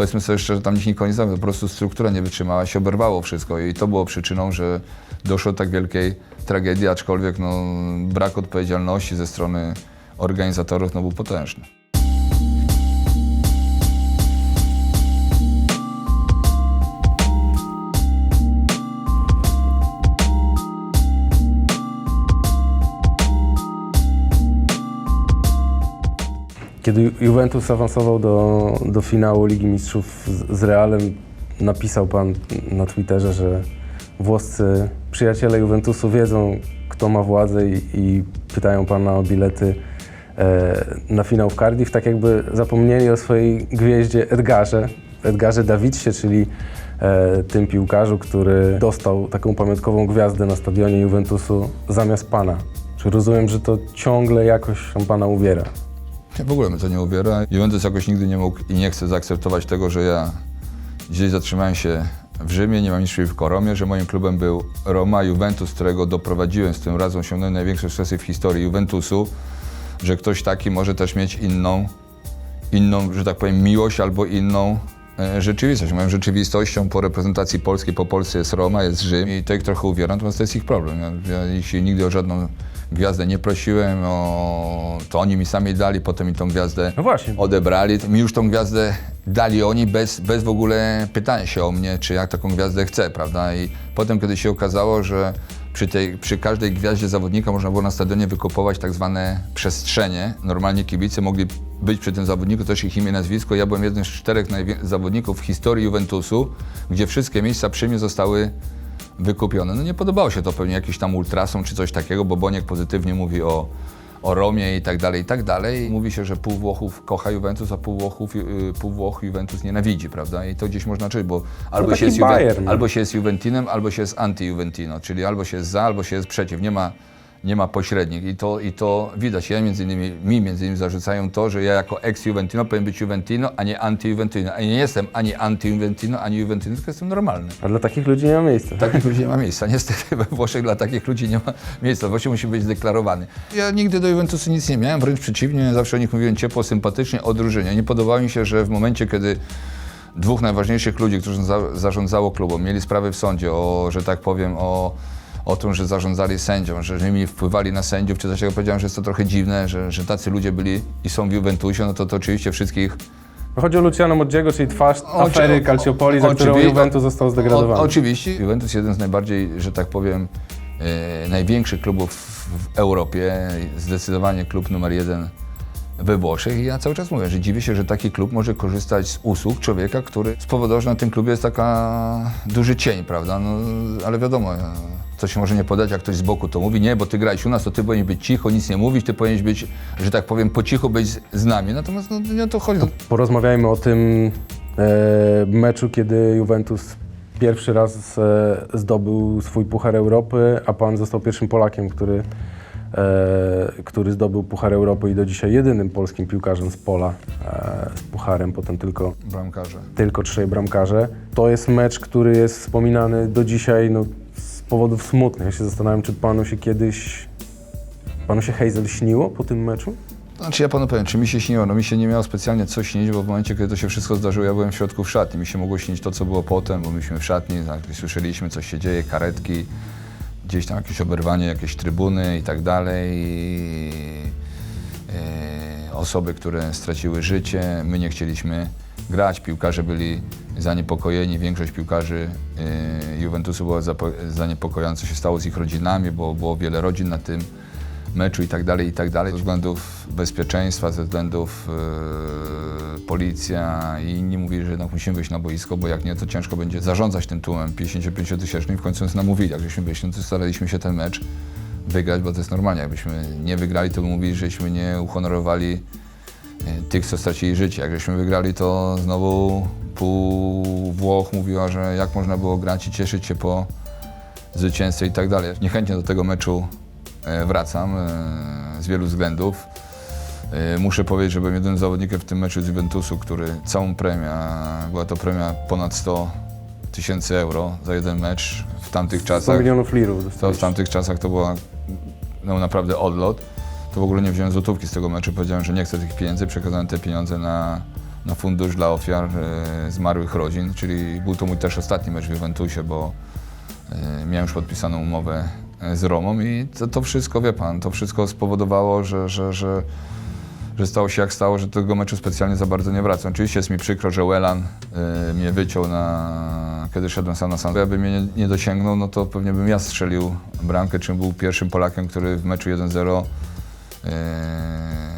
powiedzmy sobie szczerze, tam nikt nikogo nie zabił, po prostu struktura nie wytrzymała, się oberwało wszystko i to było przyczyną, że doszło do tak wielkiej tragedii, aczkolwiek no, brak odpowiedzialności ze strony organizatorów no, był potężny. Kiedy Juventus awansował do, do finału Ligi Mistrzów z, z Realem, napisał pan na Twitterze, że włoscy przyjaciele Juventusu wiedzą, kto ma władzę i, i pytają pana o bilety e, na finał w Cardiff, tak jakby zapomnieli o swojej gwieździe Edgarze, Edgarze Dawidsie, czyli e, tym piłkarzu, który dostał taką pamiątkową gwiazdę na stadionie Juventusu zamiast pana. Czy rozumiem, że to ciągle jakoś pana uwiera? Ja w ogóle mnie to nie uwiera. Juventus jakoś nigdy nie mógł i nie chce zaakceptować tego, że ja gdzieś zatrzymałem się w Rzymie, nie mam nic przeciwko Romie, że moim klubem był Roma, Juventus, którego doprowadziłem, z tym razem osiągnąłem największe sukcesy w historii Juventusu, że ktoś taki może też mieć inną, inną, że tak powiem, miłość albo inną e, rzeczywistość. Moją rzeczywistością po reprezentacji polskiej, po Polsce jest Roma, jest Rzym i to ich trochę uwiera, to jest ich problem. Ja, ja się nigdy o żadną gwiazdę nie prosiłem, o, to oni mi sami dali, potem mi tą gwiazdę No właśnie. odebrali. Mi już tą gwiazdę dali oni bez, bez w ogóle pytania się o mnie, czy jak taką gwiazdę chcę, prawda? I potem, kiedy się okazało, że przy, tej, przy każdej gwiaździe zawodnika można było na stadionie wykupować tak zwane przestrzenie. Normalnie kibice mogli być przy tym zawodniku, też ich imię, nazwisko. Ja byłem jednym z czterech zawodników w historii Juventusu, gdzie wszystkie miejsca przy mnie zostały wykupione. No nie podobało się to pewnie jakimś tam ultrasom czy coś takiego, bo Boniek pozytywnie mówi o, o Romie i tak dalej, i tak dalej. Mówi się, że pół Włochów kocha Juventus, a pół Włochów, y, pół Włoch Juventus nienawidzi, prawda? I to gdzieś można czuć, bo albo, taki się jest, Bayern, no. albo się jest Juventinem, albo się jest anti-Juventino, czyli albo się jest za, albo się jest przeciw. Nie ma, nie ma pośrednich i to, i to widać. Ja między innymi, mi między innymi zarzucają to, że ja jako ex-Juventino powinien być Juventino, a nie anti-Juventino. A nie jestem ani anti-Juventino, ani Juventino, tylko jestem normalny. A dla takich ludzi nie ma miejsca. Takich ludzi nie ma miejsca. Niestety we Włoszech dla takich ludzi nie ma miejsca. Właśnie musi być zdeklarowany. Ja nigdy do Juventusu nic nie miałem, wręcz przeciwnie. Zawsze o nich mówiłem ciepło, sympatycznie, o drużynie. Nie podobało mi się, że w momencie, kiedy dwóch najważniejszych ludzi, którzy za, zarządzało klubem, mieli sprawy w sądzie o, że tak powiem, o, o tym, że zarządzali sędzią, że nimi wpływali na sędziów, czy coś powiedziałem, że jest to trochę dziwne, że, że tacy ludzie byli i są w Juventusie, no to, to oczywiście wszystkich Chodzi o Luciano Modiego, czyli twarz Oczy- afery Calciopoli, za którą Juventus został zdegradowany. O, oczywiście. Juventus jeden z najbardziej, że tak powiem, e, największych klubów w Europie. Zdecydowanie klub numer jeden we Włoszech i ja cały czas mówię, że dziwię się, że taki klub może korzystać z usług człowieka, który spowodował, że na tym klubie jest taka duży cień, prawda? No, ale wiadomo, e, co się może nie podać, jak ktoś z boku to mówi, nie, bo ty grałeś u nas, to ty powinieneś być cicho, nic nie mówić, ty powinieneś być, że tak powiem, po cichu być z- nami. Natomiast no, nie to chodzi. Porozmawiajmy o tym e, meczu, kiedy Juventus pierwszy raz e, zdobył swój Puchar Europy, a pan został pierwszym Polakiem, który, e, który zdobył Puchar Europy i do dzisiaj jedynym polskim piłkarzem z pola e, z Pucharem, potem tylko Bramkarze. tylko trzej bramkarze. To jest mecz, który jest wspominany do dzisiaj no, z powodów smutnych. Ja się zastanawiam, czy panu się kiedyś, panu się Hazel śniło po tym meczu? Znaczy ja panu powiem, czy mi się śniło? No mi się nie miało specjalnie co śnić, bo w momencie, kiedy to się wszystko zdarzyło, ja byłem w środku w szatni. Mi się mogło śnić to, co było potem, bo myśmy w szatni, tak, słyszeliśmy, co się dzieje, karetki, gdzieś tam jakieś oberwanie, jakieś trybuny i tak dalej. E, osoby, które straciły życie, my nie chcieliśmy grać, piłkarze byli zaniepokojeni, większość piłkarzy e, Juventusu była zaniepokojona, co się stało z ich rodzinami, bo było wiele rodzin na tym meczu i tak dalej, i tak dalej. Ze względów bezpieczeństwa, ze względów e, policja i inni mówili, że jednak musimy wyjść na boisko, bo jak nie, to ciężko będzie zarządzać tym tłumem 55 tysięcznym. W końcu nas namówili, jak żeśmy wyszli, no to staraliśmy się ten mecz wygrać, bo to jest normalnie. Jakbyśmy nie wygrali, to by mówili, żeśmy nie uhonorowali e, tych, co stracili życie. Jak żeśmy wygrali, to znowu pół Włoch mówiła, że jak można było grać i cieszyć się po zwycięstwie i tak dalej. Niechętnie do tego meczu wracam e, z wielu względów. E, Muszę powiedzieć, że byłem jedynym zawodnikiem w tym meczu z Juventusu, który całą premię, była to premia ponad 100 tysięcy euro za jeden mecz w tamtych 100 czasach. milionów lirów To w tamtych czasach to była no, naprawdę odlot. To w ogóle nie wziąłem złotówki z tego meczu. Powiedziałem, że nie chcę tych pieniędzy. Przekazałem te pieniądze na na fundusz dla ofiar e, zmarłych rodzin, czyli był to mój też ostatni mecz w Juventusie, bo e, miałem już podpisaną umowę e, z Romą i to, to wszystko, wie pan, to wszystko spowodowało, że, że, że, że stało się jak stało, że tego meczu specjalnie za bardzo nie wracam. Oczywiście jest mi przykro, że Wellan e, mnie wyciął na, kiedy szedłem sam na sam. Jakby mnie nie, nie dosięgnął, no to pewnie bym ja strzelił bramkę, czym był pierwszym Polakiem, który w meczu 1-0 e,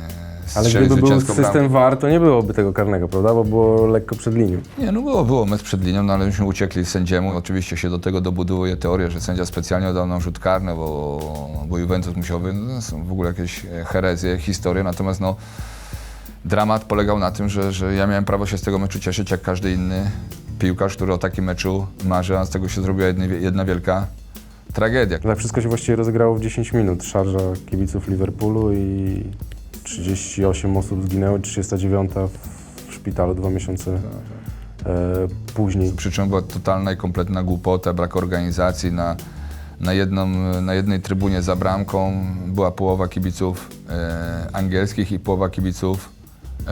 Ale gdyby był zwycięską system bramkę. VAR, to nie byłoby tego karnego, prawda? Bo było lekko przed linią. Nie, no było, było mecz przed linią, no ale myśmy uciekli sędziemu. Oczywiście się do tego dobudowuje teoria, że sędzia specjalnie dał nam rzut karny, bo, bo Juventus musiałby, no, są w ogóle jakieś e, herezje, historie, natomiast no dramat polegał na tym, że, że ja miałem prawo się z tego meczu cieszyć jak każdy inny piłkarz, który o takim meczu marzy, a z tego się zrobiła jedna, jedna wielka tragedia. Tak wszystko się właściwie rozegrało w 10 minut. Szarża kibiców Liverpoolu i 38 osób zginęło, 39 w szpitalu dwa miesiące e, później. Przyczyn była totalna i kompletna głupota, brak organizacji. Na, na, jedną, na jednej trybunie za bramką była połowa kibiców e, angielskich i połowa kibiców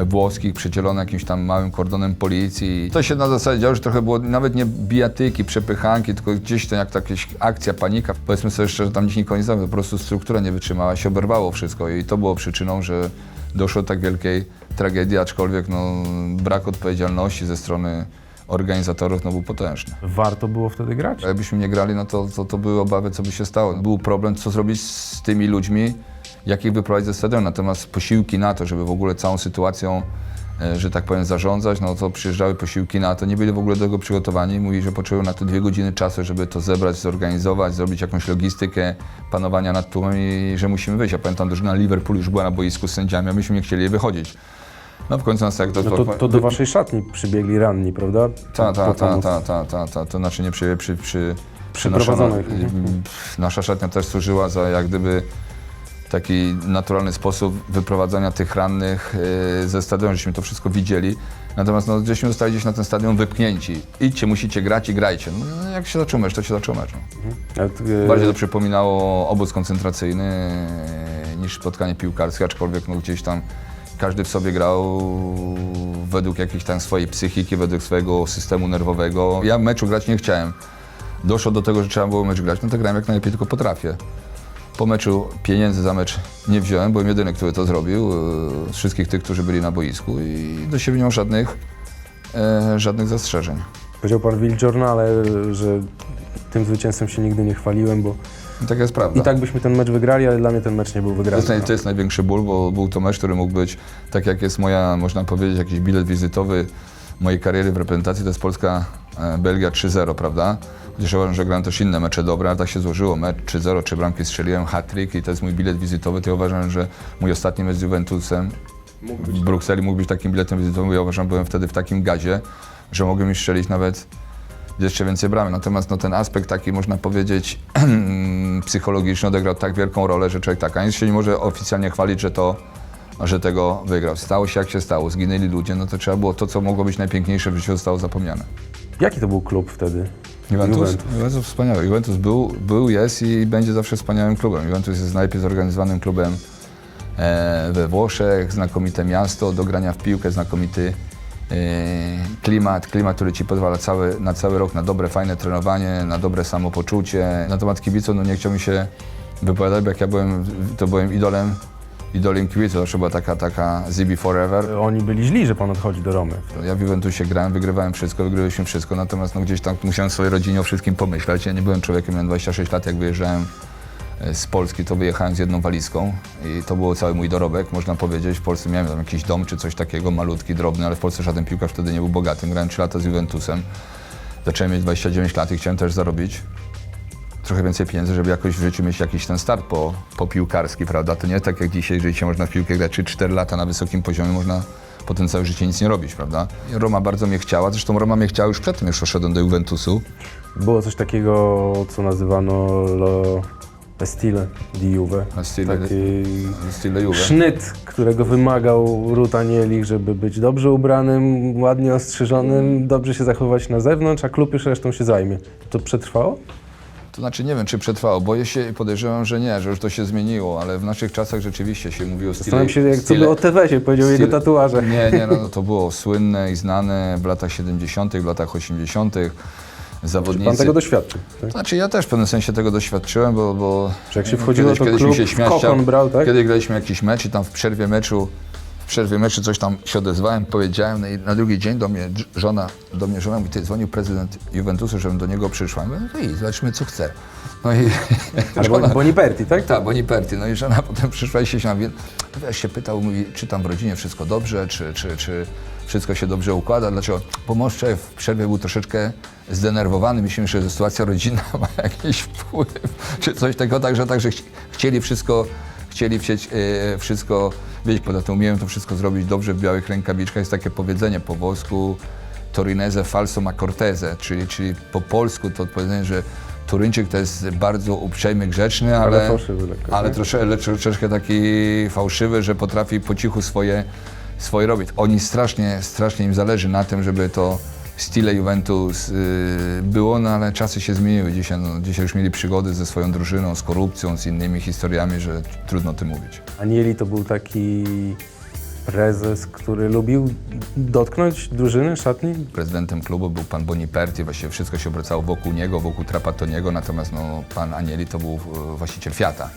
włoskich, przydzielone jakimś tam małym kordonem policji. To się na zasadzie działo, że trochę było nawet nie bijatyki, przepychanki, tylko gdzieś to jak jakaś akcja, panika. Powiedzmy sobie szczerze, tam nikogo nie znamy, po prostu struktura nie wytrzymała, się oberwało wszystko i to było przyczyną, że doszło do tak wielkiej tragedii, aczkolwiek no, brak odpowiedzialności ze strony organizatorów no, był potężny. Warto było wtedy grać? Jakbyśmy nie grali, no to, to, to były obawy, co by się stało. Był problem, co zrobić z tymi ludźmi, jak ich wyprowadzić ze stadionu. Natomiast posiłki na to, żeby w ogóle całą sytuacją, e, że tak powiem, zarządzać, no to przyjeżdżały posiłki na to, nie byli w ogóle do tego przygotowani. Mówili, że potrzebują na to dwie godziny czasu, żeby to zebrać, zorganizować, zrobić jakąś logistykę panowania nad tłumem i że musimy wyjść. Ja pamiętam, drużyna Liverpool już była na boisku z sędziami, a myśmy nie chcieli jej wychodzić. No w końcu nas jak to... No to, to do waszej szatni przybiegli ranni, prawda? Ta, ta, ta, Potomów. ta, ta, to znaczy nie przy, przy, przy, ich. Mm, Nasza szatnia też służyła za jak gdyby taki naturalny sposób wyprowadzania tych rannych y, ze stadionu, żeśmy to wszystko widzieli. Natomiast no, żeśmy zostali gdzieś na ten stadion wypchnięci. Idźcie, musicie grać i grajcie. No, jak się zaczął mecz, to się zaczął mecz. No. Ale to, e, Bardziej to przypominało obóz koncentracyjny e, niż spotkanie piłkarskie, aczkolwiek no, gdzieś tam każdy w sobie grał według jakiejś tam swojej psychiki, według swojego systemu nerwowego. Ja meczu grać nie chciałem. Doszło do tego, że trzeba było mecz grać, no to grałem jak najlepiej tylko potrafię. Po meczu pieniędzy za mecz nie wziąłem, byłem jedyny, który to zrobił e, z wszystkich tych, którzy byli na boisku i do siebie nie mam żadnych, e, żadnych zastrzeżeń. Powiedział pan w Will Journale, że tym zwycięstwem się nigdy nie chwaliłem, bo I taka jest prawda. i tak byśmy ten mecz wygrali, ale dla mnie ten mecz nie był To wygrany. jest, naj, to jest największy ból, bo był to mecz, który mógł być, tak jak jest moja, można powiedzieć, jakiś bilet wizytowy mojej kariery w reprezentacji, to jest Polska, e, Belgia 3-0, prawda? Chociaż ja uważam, że grałem też inne mecze dobre, ale tak się złożyło. Mecz 3-0, trzy bramki strzeliłem, hat-trick i to jest mój bilet wizytowy. To ja uważam, że mój ostatni mecz z Juventusem w Brukseli mógł być takim biletem wizytowym, ja uważam, byłem wtedy w takim gazie, że mogłem już strzelić nawet jeszcze więcej bramy. Natomiast no, ten aspekt taki, można powiedzieć, psychologiczny odegrał tak wielką rolę, że człowiek tak, ani się nie może oficjalnie chwalić, że to że tego wygrał. Stało się jak się stało, zginęli ludzie, no to trzeba było to, co mogło być najpiękniejsze w życiu, zostało zapomniane. Jaki to był klub wtedy? Juventus? Juventus. Juventus wspaniały. Juventus był, był, jest i będzie zawsze wspaniałym klubem. Juventus jest najlepiej zorganizowanym klubem e, we Włoszech, znakomite miasto do grania w piłkę, znakomity e, klimat, klimat, który ci pozwala cały, na cały rok na dobre, fajne trenowanie, na dobre samopoczucie. Na temat kibiców, no nie chciałbym się wypowiadać, bo jak ja byłem, to byłem idolem, idolem kibiców, zawsze była taka, taka Zibi Forever. Oni byli źli, że pan odchodzi do Romy. Ja w Juventusie grałem, wygrywałem wszystko, wygrywaliśmy wszystko, natomiast no, gdzieś tam musiałem swojej rodzinie o wszystkim pomyśleć. Ja nie byłem człowiekiem, miałem 26 lat, jak wyjeżdżałem e, z Polski, to wyjechałem z jedną walizką i to było cały mój dorobek, można powiedzieć. W Polsce miałem tam jakiś dom czy coś takiego, malutki, drobny, ale w Polsce żaden piłkarz wtedy nie był bogatym. Grałem 3 lata z Juventusem, zacząłem mieć 29 lat i chciałem też zarobić trochę więcej pieniędzy, żeby jakoś w życiu mieć jakiś ten start po, po piłkarski, prawda? To nie tak jak dzisiaj, że dzisiaj można w piłkę grać 3-4 lata na wysokim poziomie, można potem całe życie nic nie robić, prawda? Roma bardzo mnie chciała, zresztą Roma mnie chciała już przed tym, już poszedłem do Juventusu. Było coś takiego, co nazywano lo stile di Juve. A stile- Taki Stile Juve. sznyt, którego wymagał Ruth Anielich, żeby być dobrze ubranym, ładnie ostrzyżonym, dobrze się zachowywać na zewnątrz, a klub już resztą się zajmie. To przetrwało? To znaczy nie wiem, czy przetrwało. Boję się i podejrzewam, że nie, że już to się zmieniło, ale w naszych czasach rzeczywiście się mówiło. Zastanawiam się, jak co by o TV-sie powiedział jego stile- tatuaże. Nie, nie, no, no to było słynne i znane w latach 70., w latach 80. Zawodnicy... Pan tego doświadczył. Tak? Znaczy ja też w pewnym sensie tego doświadczyłem, bo... bo jak się wchodziło, to mi klub w śmiać kokon brał, tak? Kiedy graliśmy jakiś mecz i tam w przerwie meczu przerwie meczu coś tam się odezwałem, powiedziałem, no i na drugi dzień do mnie żona, do mnie żona mówi, ty dzwonił prezydent Juventusu, żebym do niego przyszła. Mówię, no i zobaczymy co chce. No i Albo Boniperti, tak? tak, Boniperti. No i żona potem przyszła i się śmiała. No wiesz, się pytał, mówi, czy tam w rodzinie wszystko dobrze, czy, czy, czy wszystko się dobrze układa. Dlaczego? Bo mąż w przerwie był troszeczkę zdenerwowany. Myślimy, że sytuacja rodzinna ma jakiś wpływ, czy coś takiego. Także, także chci- chcieli wszystko, chcieli chcieć, e, wszystko wiedzieć. Poza tym umieją to wszystko zrobić dobrze w białych rękawiczkach. Jest takie powiedzenie po włosku Torinese falso ma cortese, czyli, czyli po polsku to powiedzenie, że Turyńczyk to jest bardzo uprzejmy, grzeczny, ale, Ale fałszywy lekko, ale nie? trosze, lecz, troszeczkę taki fałszywy, że potrafi po cichu swoje, swoje robić. Oni strasznie, strasznie im zależy na tym, żeby to stile Juventus y, było, no ale czasy się zmieniły. Dzisiaj, no, dzisiaj już mieli przygody ze swoją drużyną, z korupcją, z innymi historiami, że trudno o tym mówić. Anieli to był taki prezes, który lubił dotknąć drużyny, szatni. Prezydentem klubu był pan Boniperti, właściwie wszystko się obracało wokół niego, wokół Trapattoniego, natomiast no, pan Anieli to był e, właściciel Fiata,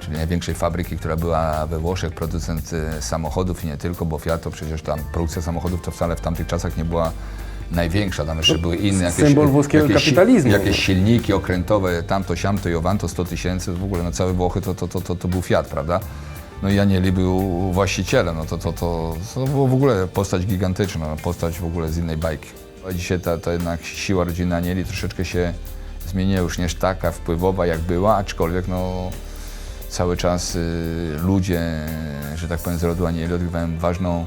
czyli największej fabryki, która była we Włoszech, producent e, samochodów i nie tylko, bo Fiat to przecież tam produkcja samochodów to wcale w tamtych czasach nie była największa, tam jeszcze były inne jakieś, symbol włoskiego jakieś, kapitalizmu. jakieś silniki okrętowe, tamto, siamto, Jovanto, 100 tysięcy, w ogóle na całe Włochy to, to, to, to, to był Fiat, prawda? No i Anieli był właścicielem, no to, to, to, to było w ogóle postać gigantyczna, postać w ogóle z innej bajki. A dzisiaj ta, ta jednak siła rodziny Anieli troszeczkę się zmieniła, już nie jest taka wpływowa jak była, aczkolwiek no cały czas y, ludzie, że tak powiem z rodu Anieli odgrywają ważną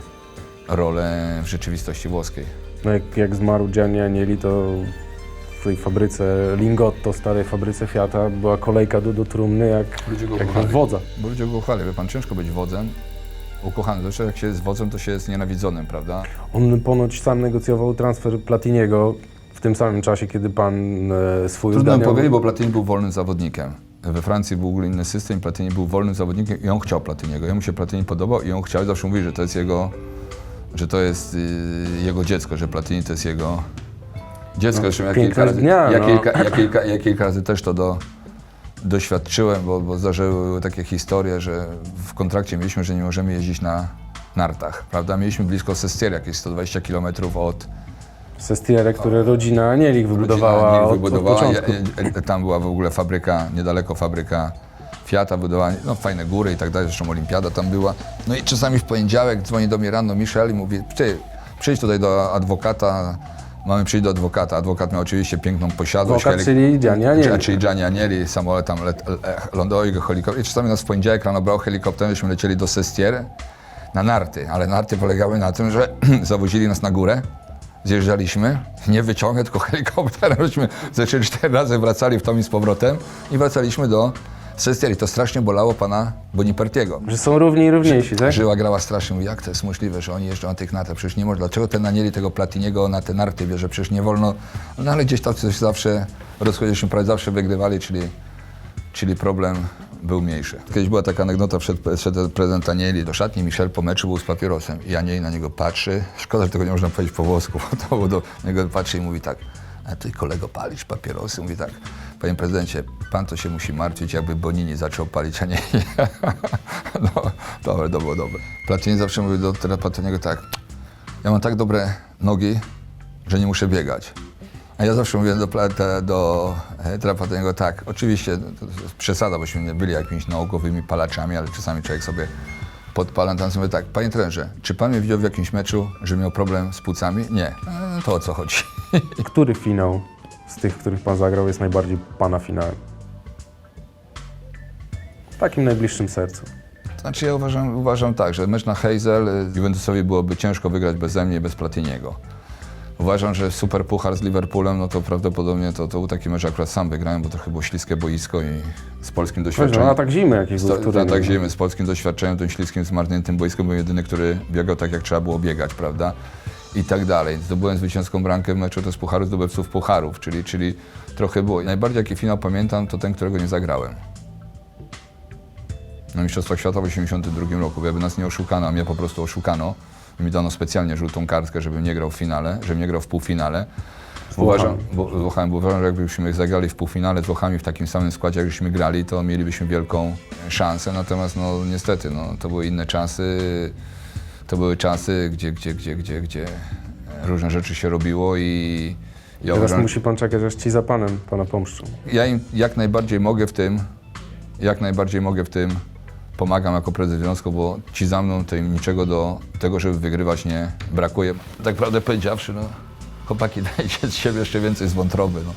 rolę w rzeczywistości włoskiej. No jak, jak zmarł Gianni Anieli, to w tej fabryce Lingotto, starej fabryce Fiata, była kolejka do, do trumny jak, Ludzie go jak kochali. wodza. Bo ludzie go kochali, wie pan, ciężko być wodzem, ukochanym. Zresztą jak się jest wodzem, to się jest nienawidzonym, prawda? On ponoć sam negocjował transfer Platiniego w tym samym czasie, kiedy pan e, swój Trudno mi powiedzieć, bo Platini był wolnym zawodnikiem. We Francji był w ogóle inny system, Platini był wolnym zawodnikiem i on chciał Platiniego. Jemu się Platini podobał i on chciał i zawsze mówi, że to jest jego, że to jest y, jego dziecko, że Platini to jest jego dziecko. No, Zresztą ja kilka, razy, dnia, ja, no. kilka, ja, kilka, ja kilka razy też to do, doświadczyłem, bo, bo zdarzyły takie historie, że w kontrakcie mieliśmy, że nie możemy jeździć na nartach, prawda? Mieliśmy blisko Sestier, jakieś 120 km od, Sestiere, które rodzina Anielik wybudowała, Rodzina od, Anieli wybudowała. od początku. Ja- ja- Tam była w ogóle fabryka, niedaleko fabryka Fiata, budowała no, fajne góry i tak dalej, zresztą olimpiada tam była. No i czasami w poniedziałek dzwoni do mnie rano Michel i mówi, ty, przyjdź tutaj do adwokata, mamy przyjść do adwokata. Adwokat miał oczywiście piękną posiadłość. Adwokat, czyli Gianni Anieli. Czyli Gianni Anieli, samolot tam e, lądował jego helikopter. I czasami nas w poniedziałek rano brał helikopterem, żeśmy lecieli do Sestier na narty, ale narty polegały na tym, że zawozili nas na górę, zjeżdżaliśmy, nie wyciągę, tylko helikopterem, żeśmy ze trzy, cztery razy wracali w tom i z powrotem i wracaliśmy do Sestieri. To strasznie bolało pana Bonipertiego. Że są równi i równiejsi, tak? Żyła grała strasznie, mówi, jak to jest możliwe, że oni jeżdżą na tych nartach, przecież nie można, dlaczego ten Anieli tego Platiniego na te narty bierze, przecież nie wolno, no ale gdzieś tam coś zawsze, rozchodziliśmy, prawie zawsze wygrywali, czyli, czyli problem był mniejszy. Kiedyś była taka anegdota, wszedł, wszedł prezydent Anieli do szatni, Michel po meczu był z papierosem i Anieli na niego patrzy, szkoda, że tego nie można powiedzieć po włosku, bo to do niego patrzy i mówi tak, a ty kolego palisz papierosy? Mówi tak, panie prezydencie, pan to się musi martwić, jakby Bonini zaczął palić, a nie. No, dobre, to było dobre. Platini zawsze mówił do Platiniego tak, ja mam tak dobre nogi, że nie muszę biegać. A ja zawsze mówię do, do e, Trapatoniego tak, oczywiście przesada, bośmy nie byli jakimiś nałogowymi palaczami, ale czasami człowiek sobie podpala, tam sobie tak, panie trenerze, czy pan mnie widział w jakimś meczu, że miał problem z płucami? Nie. E, to o co chodzi? Który finał z tych, których pan zagrał, jest najbardziej pana finałem? W takim najbliższym sercu. Znaczy ja uważam, uważam tak, że mecz na Hazel y, Juventusowi byłoby ciężko wygrać beze mnie i bez Platiniego. Uważam, że super puchar z Liverpoolem, no to prawdopodobnie to, to był taki mecz, akurat sam wygrałem, bo trochę było śliskie boisko i z polskim Weź, doświadczeniem. no, atak zimy jakiś był Turynie. tak zimy z polskim doświadczeniem, tym śliskim, zmarzniętym boiskiem, był jedyny, który biegał tak, jak trzeba było biegać, prawda? i tak dalej. Zdobyłem zwycięską bramkę w meczu to z Pucharu Zdobywców Pucharów, czyli, czyli trochę było. Najbardziej jaki finał pamiętam, to ten, którego nie zagrałem. Na Mistrzostwach Świata w 1982 roku, jakby nas nie oszukano, a mnie po prostu oszukano. Mi dano specjalnie żółtą kartkę, żebym nie grał w finale, żebym nie grał w półfinale. Uważam, bo, z Włochami, bo uważam, że jakbyśmy zagrali w półfinale z Włochami w takim samym składzie, jak żeśmy grali, to mielibyśmy wielką szansę. Natomiast no niestety, no, to były inne czasy. To były czasy, gdzie, gdzie, gdzie, gdzie, gdzie różne rzeczy się robiło i ja Teraz uważam, musi pan czekać, aż ci za panem pana pomszczą. ja im jak najbardziej mogę w tym, jak najbardziej mogę w tym, pomagam jako prezes związku, bo ci za mną to im niczego do tego, żeby wygrywać nie brakuje. Tak prawdę powiedziawszy, no, chłopaki dajcie z siebie jeszcze więcej z wątroby, no.